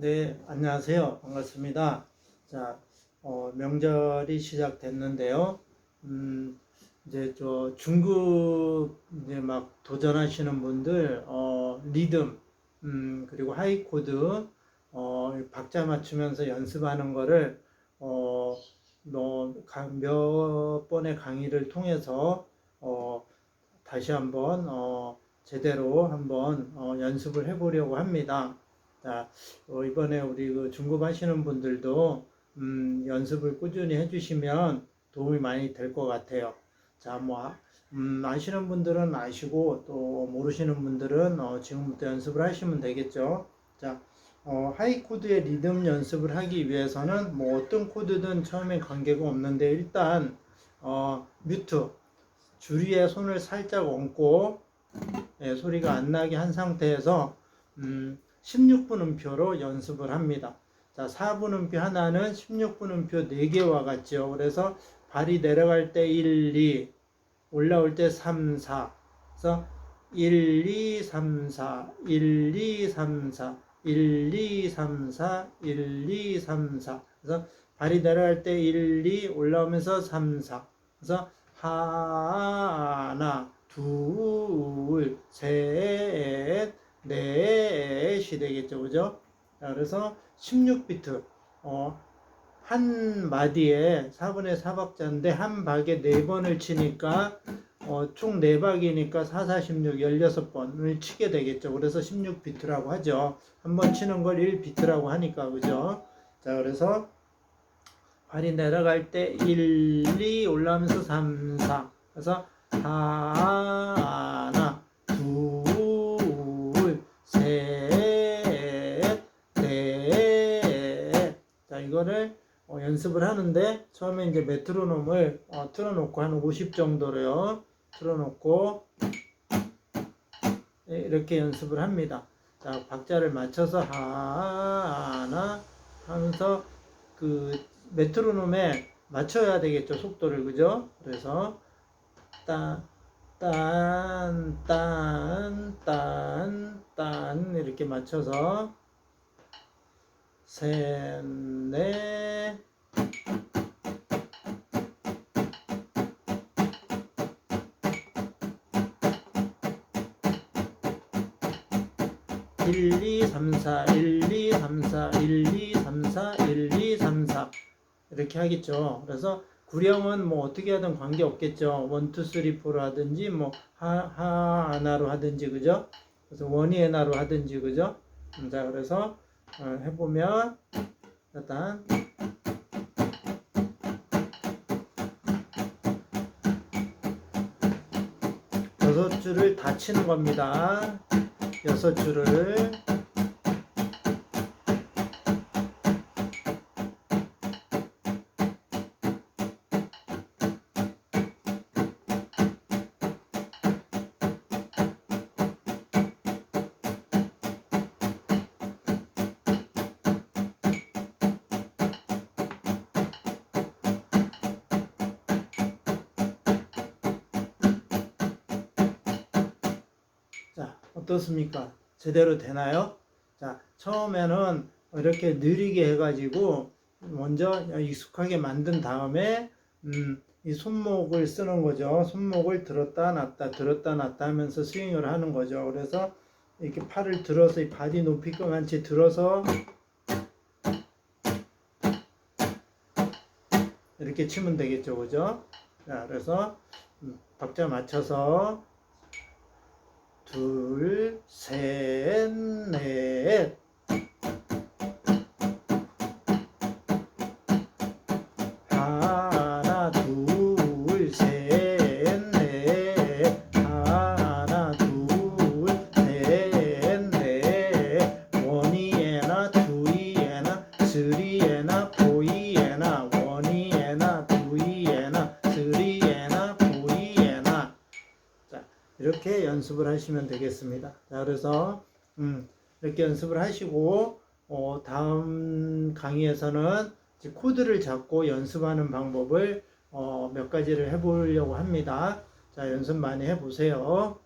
네, 안녕하세요. 반갑습니다. 자, 어, 명절이 시작됐는데요. 음, 이제 저 중급 이제 막 도전하시는 분들, 어, 리듬, 음, 그리고 하이 코드, 어, 박자 맞추면서 연습하는 거를, 어, 너, 강- 몇 번의 강의를 통해서, 어, 다시 한번, 어, 제대로 한번, 어, 연습을 해보려고 합니다. 자, 어, 이번에 우리 그 중급 하시는 분들도 음, 연습을 꾸준히 해주시면 도움이 많이 될 것 같아요. 자, 뭐 아- 음, 아시는 분들은 아시고 또 모르시는 분들은 어, 지금부터 연습을 하시면 되겠죠. 자, 어, 하이 코드의 리듬 연습을 하기 위해서는 뭐 어떤 코드든 처음에 관계가 없는데 일단 어, 뮤트 줄 위에 손을 살짝 얹고 예, 소리가 안 나게 한 상태에서 음, 16분음표로 연습을 합니다. 자, 4분음표 하나는 16분음표 4개와 같죠. 그래서 발이 내려갈 때 1, 2, 올라올 때 3, 4. 그래서 1, 2, 3, 4, 1, 2, 3, 4, 1, 2, 3, 4, 1, 2, 3, 4. 그래서 발이 내려갈 때 1, 2, 올라오면서 3, 4. 그래서 하나, 둘, 셋, 넷이 되겠죠. 그죠? 자, 그래서 16비트, 어, 한 마디에 4분의 4박자인데 한 박에 4번을 치니까 어, 총 4박이니까 4, 4, 16, 16번을 치게 되겠죠. 그래서 16비트라고 하죠. 한 번 치는 걸 1비트라고 하니까, 그죠? 자, 그래서 발이 내려갈 때 1, 2 올라오면서 3, 4. 그래서 하나, 이거를 어, 연습을 하는데 처음에 이제 메트로놈을 어, 틀어놓고 한 50 정도로요. 틀어놓고 예, 이렇게 연습을 합니다. 자, 박자를 맞춰서 하나 하면서 그 메트로놈에 맞춰야 되겠죠 속도를 그죠? 그래서 딴, 딴, 딴, 딴, 딴 이렇게 맞춰서 셋, 넷, 일, 이, 삼, 사, 일, 이, 삼, 사, 일, 이, 삼, 사, 일, 이, 삼, 사 이렇게 하겠죠. 그래서 구령은 뭐 어떻게 하든 관계 없겠죠. 원, 투, 쓰리, 포로 하든지 뭐 하, 하나로 하든지 그죠? 그래서 원이 하나로 하든지 그죠? 음, 자 그래서 어, 해보면 일단 여섯 줄을 다 치는 겁니다. 여섯 줄을 어떻습니까? 제대로 되나요? 자, 처음에는 이렇게 느리게 해가지고 먼저 익숙하게 만든 다음에 음, 이 손목을 쓰는 거죠. 손목을 들었다 놨다 들었다 놨다 하면서 스윙을 하는 거죠. 그래서 이렇게 팔을 들어서 이 바디 높이만치 들어서 이렇게 치면 되겠죠, 그죠? 자, 그래서 음, 박자 맞춰서 둘, 셋, 넷. 이렇게 연습을 하시면 되겠습니다. 자, 그래서 음, 이렇게 연습을 하시고 어, 다음 강의에서는 코드를 잡고 연습하는 방법을 어, 몇 가지를 해보려고 합니다. 자, 연습 많이 해보세요.